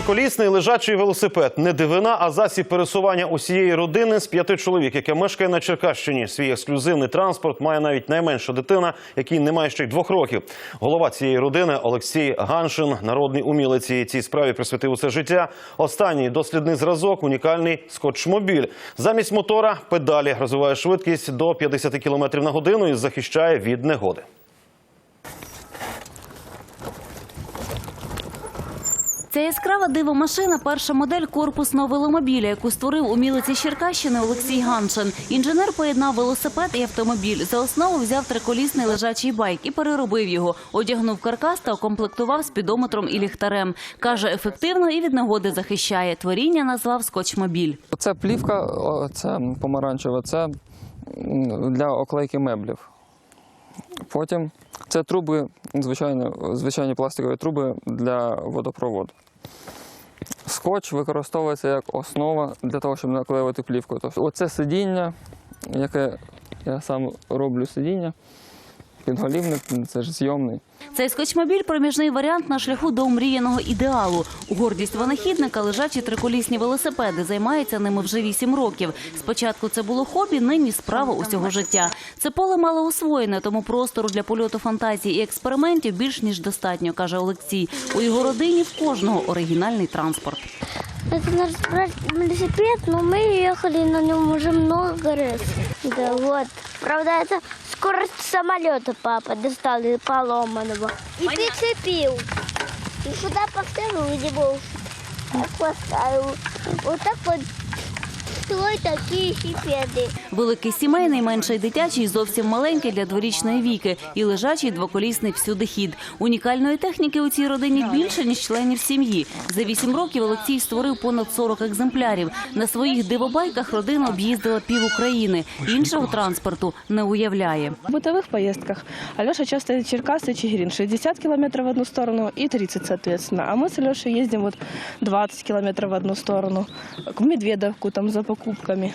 Триколісний лежачий велосипед не дивина, а засіб пересування усієї родини з п'яти чоловік, яке мешкає на Черкащині. Свій ексклюзивний транспорт має навіть найменша дитина, якій немає ще й двох років. Голова цієї родини Олексій Ганшин, народний умілець і цій справі присвятив усе життя. Останній дослідний зразок унікальний скотчмобіль. Замість мотора педалі розвиває швидкість до 50 км на годину і захищає від негоди. Ця яскрава дивомашина – перша модель корпусного веломобіля, яку створив умілець із Черкащини Олексій Ганшин. Інженер поєднав велосипед і автомобіль. За основу взяв триколісний лежачий байк і переробив його. Одягнув каркас та укомплектував спідометром і ліхтарем. Каже, ефективно і від негоди захищає. Творіння назвав скотчмобіль. Це плівка, це помаранчева, це для оклейки меблів. Потім це труби, звичайні, звичайні пластикові труби для водопроводу. Скотч використовується як основа для того, щоб наклеювати плівку. Тобто, оце сидіння, яке я сам роблю сидіння. Підголівник, це ж зйомний. Цей скотчмобіль – проміжний варіант на шляху до омріяного ідеалу. Гордість винахідника – лежачі триколісні велосипеди. Займається ними вже вісім років. Спочатку це було хобі, нині справа усього життя. Це поле мало освоєне, тому простору для польоту фантазій і експериментів більш ніж достатньо, каже Олексій. У його родині в кожного оригінальний транспорт. Это наш брат велосипед, но мы ехали на нем уже много раз. Да, вот. Правда, это скорость самолета папа достал и поломанного. И прицепил. И сюда поставил, его. так поставил. Вот так вот стой такие велосипеды. Великий сімейний, менший дитячий, зовсім маленький для дворічної віки і лежачий двоколісний всюдихід. Унікальної техніки у цій родині більше, ніж членів сім'ї. За вісім років Олексій створив понад 40 екземплярів. На своїх дивобайках родина об'їздила пів України. Іншого транспорту не уявляє. В бытовых поездках Алеша часто едет Черкасы, Чигирин, 60 километров в одну сторону и 30, соответственно. А мы с Алешей ездим вот 20 километров в одну сторону, в Медведовку там за покупками.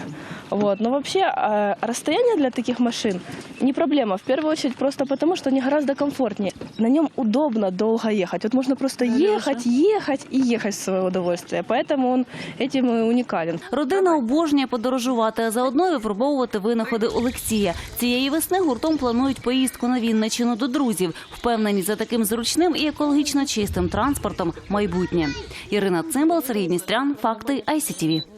Вот. Но вообще э, расстояние для таких машин не проблема. В первую очередь просто потому, что они гораздо комфортнее. На нем удобно долго ехать. Вот можно просто ехать, ехать и ехать в свое удовольствие. Поэтому он этим и уникален. Родина обожнює подорожувати, а заодно і випробовувати винаходи Олексія. Цієї весни гуртом планують поїздку на Вінничину до друзів. Впевнені за таким зручним і екологічно чистим транспортом майбутнє. Ірина Цимбал, Сергій Ністрян, Факти ICTV.